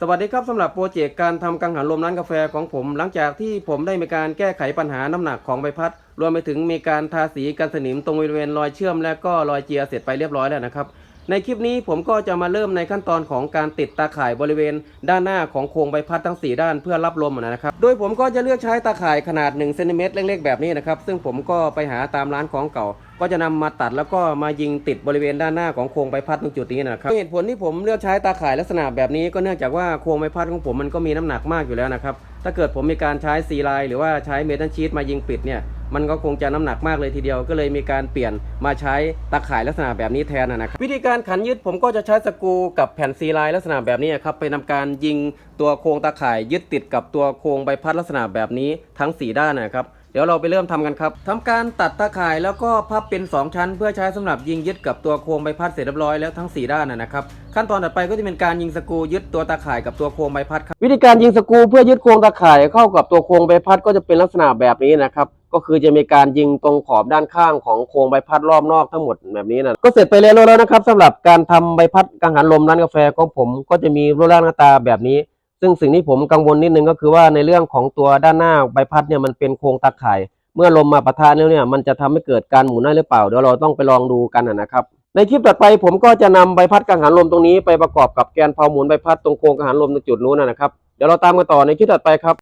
สวัสดีครับสำหรับโปรเจกต์การทำกังหันลมร้านกาแฟของผม หลังจากที่ผมได้มีการแก้ไขปัญหาน้ำหนักของใบพัด รวมไปถึงมีการทาสีกันสนิมตรงบริเวณรอยเชื่อมและก็รอยเจียเสร็จไปเรียบร้อยแล้วนะครับ ในคลิปนี้ผมก็จะมาเริ่มในขั้นตอนของการติดตาข่ายบริเวณ ด้านหน้าของโครงใบพัดทั้ง 4 ด้านเพื่อรับลมนะครับ โดยผมก็จะเลือกใช้ตาข่ายขนาด1เซนติเมตรเล็กๆแบบนี้นะครับ ซึ่งผมก็ไปหาตามร้านของเก่า ก็จะนำมาตัดแล้วก็มายิงติดบริเวณด้านหน้าของโครงใบพัดตรงจุดนี้นะครับเหตุผลที่ผมเลือกใช้ตาข่ายลักษณะแบบนี้ก็เนื่องจากว่าโครงใบพัดของผมมันก็มีน้ำหนักมากอยู่แล้วนะครับถ้าเกิดผมมีการใช้ซีไลหรือว่าใช้เมทัลชีตมายิงปิดเนี่ย มันก็คงจะน้ำหนักมากเลยทีเดียว ก็เลยมีการเปลี่ยนมาใช้ตาข่ายลักษณะแบบนี้แทนนะครับวิธีการขันยึดผมก็จะใช้สกรูกับแผ่นซีไลน์ลักษณะแบบนี้ครับไปนำการยิงตัวโครงตาข่ายยึดติดกับตัวโครงใบพัดลักษณะแบบนี้ทั้ง 4 ด้านนะครับเดี๋ยวเราไปเริ่มทำกันครับทำการตัดตาข่ายแล้วก็พับเป็น 2 ชั้น เพื่อใช้สำหรับยิงยึดกับตัวโครงใบพัดเสร็จเรียบร้อยแล้วทั้ง 4 ด้านนะครับ ขั้นตอนต่อไปก็จะเป็นการยิงสกรูยึดตัวตาข่ายกับตัวโครงใบพัดครับวิธีการยิงสกรูเพื่อยึดโครงตาข่ายเข้ากับตัวโครงใบพัดก็จะเป็นลักษณะแบบนี้นะครับก็คือจะมีการยิงตรงขอบด้านข้างของโครงใบพัดรอบนอกทั้งหมดแบบนี้นะก็เสร็จไปแล้วแล้วนะครับสำหรับการทำใบพัดกังหันลมร้านกาแฟของผม ก็จะมีรูปร่างหน้าตาแบบนี้ ซึ่งสิ่งที่ผมกังวลนิดนึงก็คือว่าในเรื่องของตัวด้านหน้าใบพัดเนี่ยมันเป็นโครงตาข่าย เมื่อลมมาปะทะแล้วเนี่ยมันจะทำให้เกิดการหมุนได้หรือเปล่าเดี๋ยวเราต้องไปลองดูกันนะครับในคลิปถัดไปผมก็จะนำใบพัดกังหันลมตรงนี้ไปประกอบกับแกนเพาหมุนใบพัดตรงโครงกังหันลมตรงจุดนู้นนะนะครับเดี๋ยวเราตามกันต่อในคลิปถัดไปครับ